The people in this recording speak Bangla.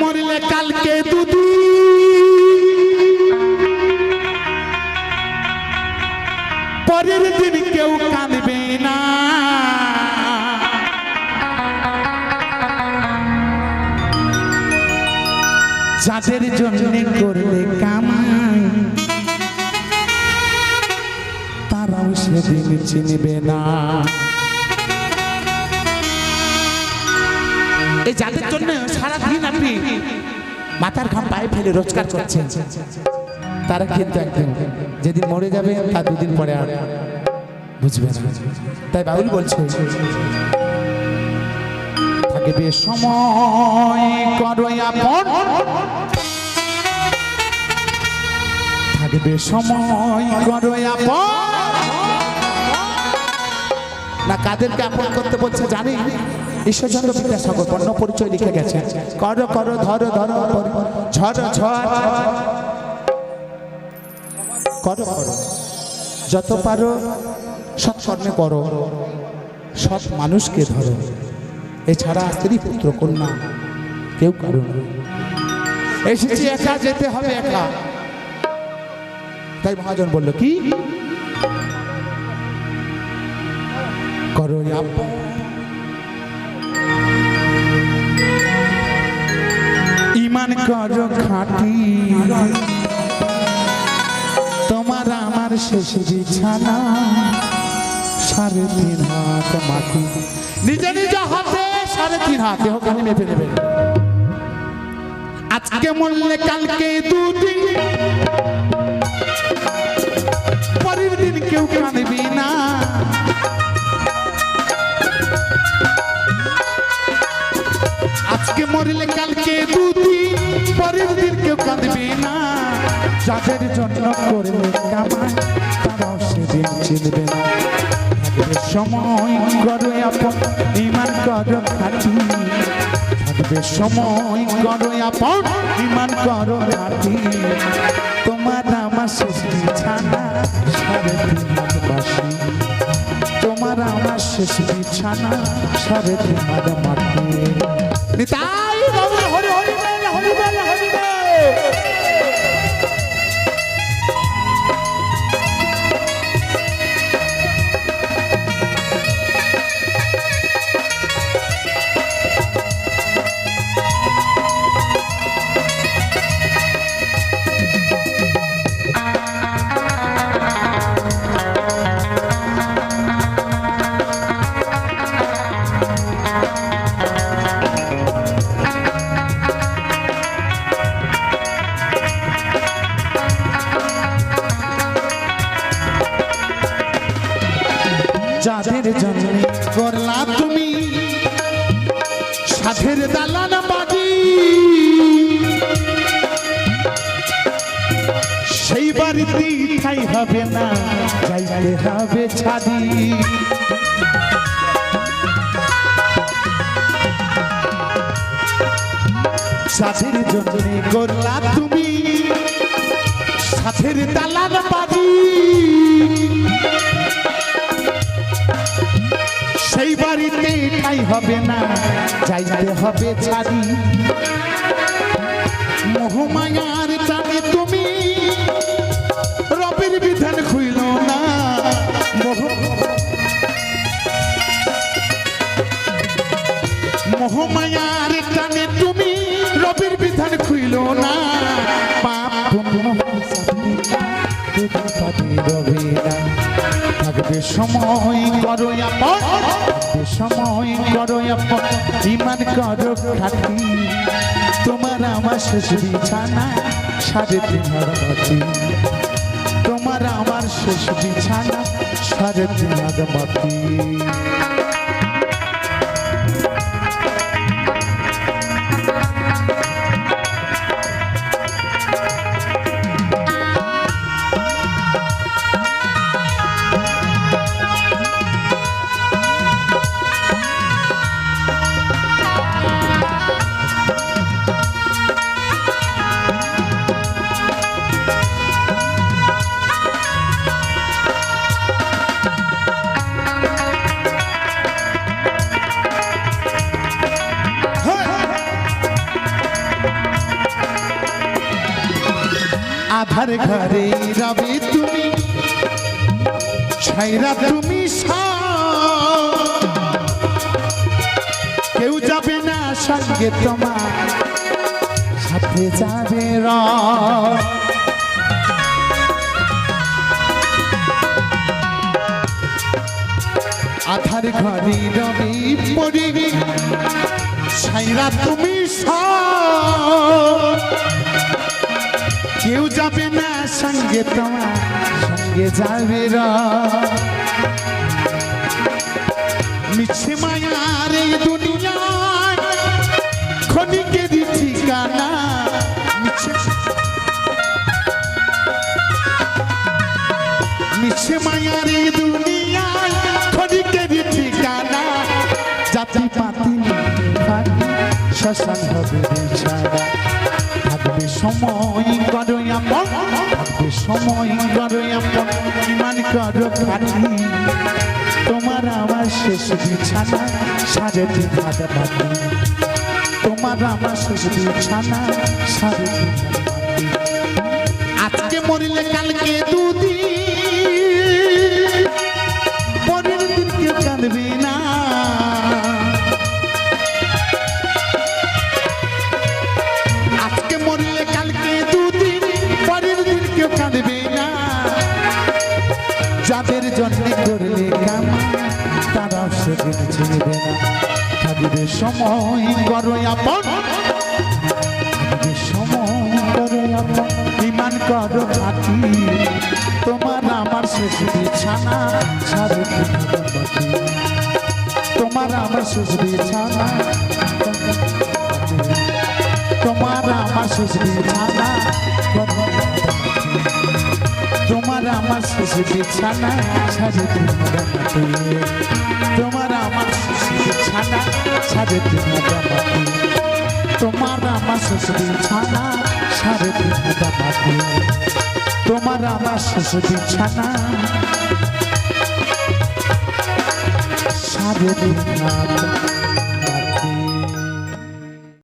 মরলে কালকে দুদি পরের দিন কেউ কাঁদবে না। যাদের জন্য করলে কামাই, তারাও সেদিন চিনবে না। এই যাদের জন্য সারাদিন আপনি মাথার ঘাম পায়ে ফেলে রোজগার করছেন, তারা কিন্তু একদিন যেদিন মরে যাবে, তার দুদিন পরে আর বুঝবে তাই বাবুল বলছে, থাকবে সময়, করো আপন। থাকবে সময়, করো আপন। না, কাদেরকে আপন করতে বলছে জানি ঈশ্বরচন্দ্র বিদ্যাসাগর বর্ণ পরিচয় লিখে গেছে কর কর, ধর ধর ঝড় করো করো। যত পারো সৎকর্মে করো। সৎ মানুষকে ধরো। এছাড়া স্ত্রী, পুত্র, কন্যা, কেউ করো এসেছি একা, যেতে হবে একা। তাই মহাজন বলল, কি? করো করো খাটি। তোমার আমার শেষ বিছানা, সাড়ে তিন হাত মাটি। নিজে নিজে হাতে সাড়ে তিন হাত, দেহ মেপে নেবে। আজকে মরলে কালকে দুদিন পরের দিন কেউ কাঁদবি না। আজকে মরলে কালকে দুদিন দিন কেউ কাঁদবে না। যাদের জন্য করবে কামাই, তারাও সেদিন চিনবে না। সময় করো আপন ইমান করো খাটি থাকবে সময় করো আপন ইমান করো খাটি তোমার আমার শেষ বিছানা সাড়ে তিন হাত তোমার আমার শেষ বিছানা সাড়ে তিন মাটি নিতাই করলা তুমি। সাধের দালান বাড়ি সেই বাড়িতে ঠাই হবে না, যাইতে হবে ছাদি। সাধের জন্য করলা তুমি। সাথের দালান বাড়ি বাড়িতে তাই হবে না যাইতে হবে ছাড়ি। মোহমায়ার টানে থাকবে সময় করো আপন থাকবে সময় করো আপন ইমান করো খাতি তোমার আমার শেষ বিছানা সাড়ে তিন মাটি তোমার আমার শেষ বিছানা সাড়ে তিন মাটি ঘরে রবে তুমি, ছাইরা তুমি কেউ যাবে না সঙ্গে তোমার, সাথে যাবে রব আধার ঘরে রবি পড়ি ছাইরা তুমি সব। কেউ যাবে না সঙ্গে তোমার, সঙ্গে যাবে মিছে মায়ার ঠিকানা জাতি পাতি শ্মশান হবে থাকবে সময় করো আপন থাকবে সময় করো আপন ইমান করো খাটি তোমার আমার শেষ বিছানা তিন হাত পাতি তোমার আমার শেষ বিছানা সাড়ে সময় করো আপন সময় করো আপন ইমান করো খাটি তোমার আমার শেষ হাজার বাকি। তোমার আমার শেষ বিছানা, তোমার আমার শেষ বিছানা তোমার আমার শেষ বিছানা তিন তোমার আমার শেষ বিছানা তিন তোমার আমার শেষ বিছানা সাড়ে তিন তোমার আমার শেষ বিছানা তিন হাজার